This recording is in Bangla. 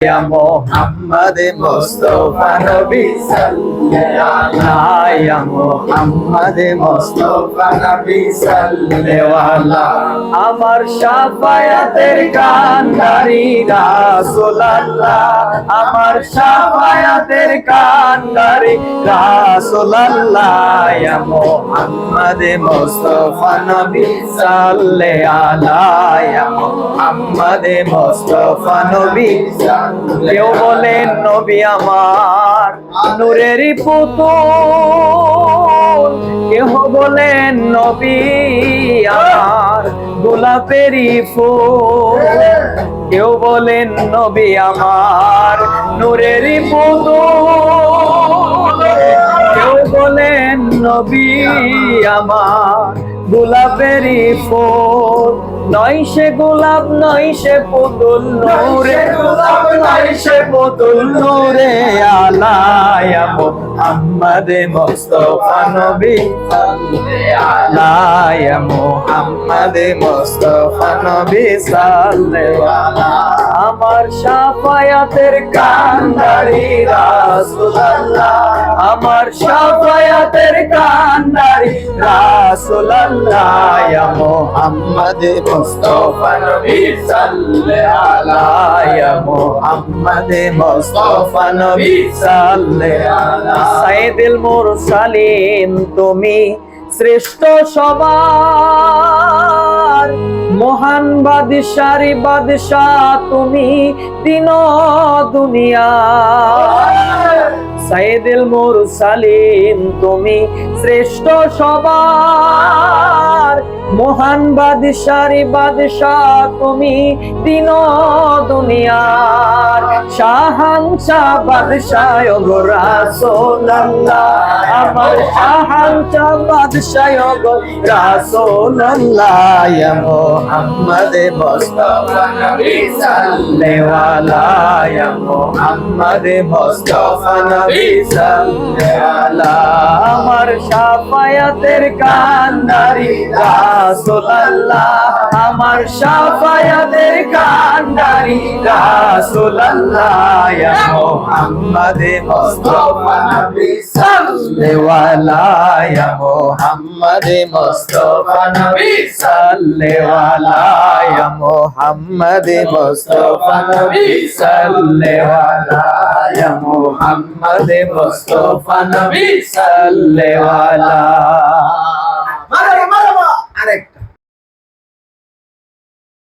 ইয়া মোহাম্মদ মুস্তাফা নবী সাল্লাল্লাহু ইয়া মোহাম্মদ মুস্তাফা নবী সাল্লাল্লাহু, আমার শাফায়াতের কান্ডারি রাসূলুল্লাহ, আমার শাফায়াতের কান্ডারি রাসূলুল্লাহ ইয়া মোহাম্মদ মুস্তাফা নবী সাল্লাল্লাহু ইয়া মোহাম্মদ মুস্তাফা নবী কেউ বলেন নবী আমার নূরেরই পুতুল। কেহ বলেন নবী আমার গোলাপেরই ফুল। কেউ বলেন নবী আমার নূরেরই পুতুল। কেউ বলেন নবী আমার গোলাপেরই ফুল। নয় সে গোলাপ নয় সে পুতুল নূরে। গোলাপ নয় সে পুতুল নূরে। আলায়া মোহাম্মদ মুস্তাফা নবী। আলায়া মোহাম্মদ মুস্তাফা নবী সাল্লাল্লাহু আমার শাফায়াতের কান্ডারি রাসূলুল্লাহ। আমার শাফায়াতের কান্ডারি রাসূলুল্লাহ ইয়া মুহাম্মদ মুস্তাফা নবী সাল্লাল্লাহু ইয়া মুহাম্মদ মুস্তাফা নবী সাল্লাল্লাহু সাইয়্যিদুল মুরসালিন, তুমি শ্রেষ্ঠ সবার। মহান বাদশারি বাদশাহ, তুমি দিন দুনিয়া। সাইদুল মুরসালিন তুমি শ্রেষ্ঠ সবার। মহান বাদশারি বাদশাহ তুমি দিন দুনিয়ার। শাহানশা বাদশাহ গো রাসূলুল্লাহ। আমার শাহানশা বাদশাহ গো রাসূলুল্লাহ। ইয়া মুহাম্মদ মুস্তাফা নবী সাল্লাল্লাহু ইয়া মুহাম্মদ মুস্তাফা নবী সাল্লাল্লাহু। আমার শাফায়াতের কান্ডারি রাসূলুল্লাহ, আমার শাফায়াতের কান্ডারি রাসূলুল্লাহ, ইয়া মুহাম্মদ মুস্তাফা নবী সাল্লাল্লাহু ইয়া মুহাম্মদ মুস্তাফা নবী সাল্লাল্লাহু ইয়া মুহাম্মদ মুস্তাফা নবী সাল্লাল্লাহু ইয়া মুহাম্মদ মুস্তাফা নবী সাল্লাল্লাহু